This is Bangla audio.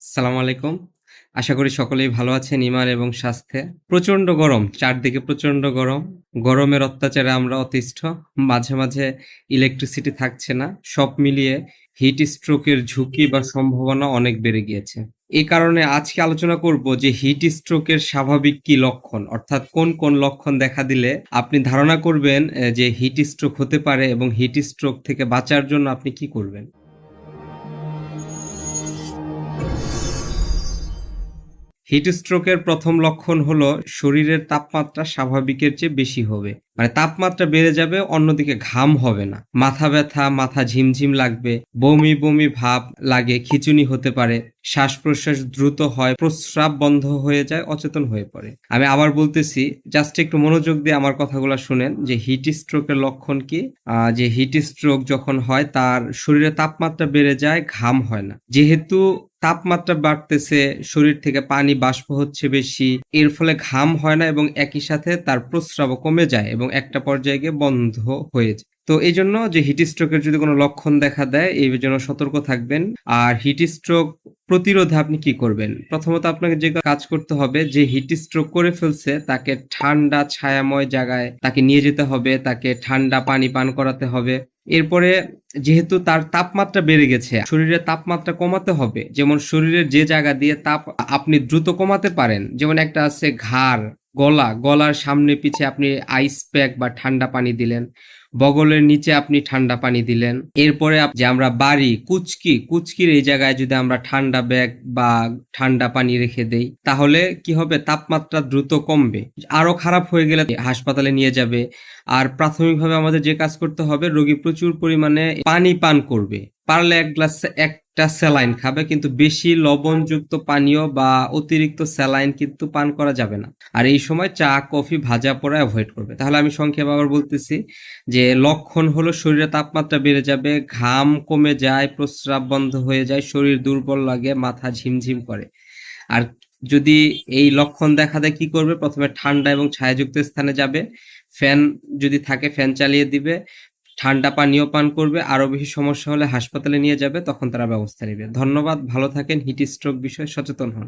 সালাম আলাইকুম। আশা করি সকলেই ভালো আছেন ইমান এবং স্বাস্থ্যে। প্রচণ্ড গরম, চারদিকে প্রচণ্ড গরম। গরমের অত্যাচারে আমরা অতিষ্ঠ। মাঝে মাঝে ইলেকট্রিসিটি থাকছে না। সব মিলিয়ে হিট স্ট্রোকের ঝুঁকি বা সম্ভাবনা অনেক বেড়ে গিয়েছে। এই কারণে আজকে আলোচনা করব যে হিট স্ট্রোকের স্বাভাবিক কি লক্ষণ, অর্থাৎ কোন কোন লক্ষণ দেখা দিলে আপনি ধারণা করবেন যে হিট স্ট্রোক হতে পারে এবং হিট স্ট্রোক থেকে বাঁচার জন্য আপনি কি করবেন। হিট স্ট্রোকের প্রথম লক্ষণ হলো শরীরের তাপমাত্রা স্বাভাবিকের চেয়ে বেশি হবে। মানে তাপমাত্রা বেড়ে যাবে, অন্যদিকে ঘাম হবে না। মাথা ব্যথা, মাথা ঝিমঝিম লাগবে, বমি বমি ভাব লাগে, খিচুনি হতে পারে শ্বাস প্রশ্বাস দ্রুত হয়, প্রস্রাব বন্ধ হয়ে যায়, অচেতন হয়ে পড়ে। আমি আবার বলতেছি জাস্ট একটু মনোযোগ দিয়ে আমার কথাগুলো শুনেন, যে হিট স্ট্রোকের লক্ষণ কি? যে হিট স্ট্রোক যখন হয়, তার শরীরে তাপমাত্রা বেড়ে যায়, ঘাম হয় না। যেহেতু তাপমাত্রা বাড়তেছে, শরীর থেকে পানি, বাষ্প হচ্ছে বেশি। এর ফলে ঘাম হয় না এবং একই সাথে তার প্রস্রাবও কমে যায় এবং একটা পর্যায়ে গিয়ে বন্ধ হয়ে যায়। তো এই জন্য যে হিট স্ট্রোকের যদি কোনো লক্ষণ দেখা দেয়, এই জন্য সতর্ক থাকবেন। আর হিট স্ট্রোক প্রতিরোধে আপনি কি করবেন? প্রথমত আপনাকে যে কাজ করতে হবে, যে হিট স্ট্রোক করে ফেলছে, তাকে ঠান্ডা, ছায়াময় জায়গায় তাকে নিয়ে যেতে হবে, তাকে ঠান্ডা পানি পান করাতে হবে। এরপরে যেহেতু তার তাপমাত্রা বেড়ে গেছে শরীরের তাপমাত্রা কমাতে হবে। যেমন শরীরের যে জায়গা দিয়ে তাপ আপনি দ্রুত কমাতে পারেন, যেমন একটা আছে ঘাড়, গলা, গলার সামনে পিছে আপনি আইস প্যাক বা ঠান্ডা পানি দিলেন। বগলের নিচে আপনি ঠান্ডা পানি দিলেন। এরপরে যে আমরা বাড়ি, কুচকি, কুচকির এই জায়গায় যদি আমরা ঠান্ডা ব্যাগ বা ঠান্ডা পানি রেখে দেই, তাহলে কি হবে? তাপমাত্রা দ্রুত কমবে। আরও খারাপ হয়ে গেলে হাসপাতালে নিয়ে যাবে। আর প্রাথমিকভাবে আমাদের যে কাজ করতে হবে, রোগী প্রচুর পরিমাণে পানি পান করবে। পারলে এক গ্লাস একটা স্যালাইন খাবে, কিন্তু বেশি লবণযুক্ত পানীয় বা অতিরিক্ত স্যালাইন কিন্তু পান করা যাবে না। আর এই সময় চা, কফি, ভাজা পোড়া অ্যাভয়েড করবে। তাহলে আমি সংক্ষেপ আবার বলতেছি যে, লক্ষণ হলো শরীরে তাপমাত্রা বেড়ে যাবে, ঘাম কমে যায়, প্রস্রাব বন্ধ হয়ে যায়, শরীর দুর্বল লাগে, মাথা ঝিমঝিম করে। আর যদি এই লক্ষণ দেখা দেয়, কি করবে? প্রথমে ঠান্ডা এবং ছায়াযুক্ত স্থানে যাবে, ফ্যান যদি থাকে, ফ্যান চালিয়ে দিবে ঠান্ডা পানীয় পান করবে, আরও বেশি সমস্যা হলে হাসপাতালে নিয়ে যাবে, তখন তারা ব্যবস্থা নেবে। ধন্যবাদ, ভালো থাকেন হিট স্ট্রোক বিষয়ে সচেতন হন।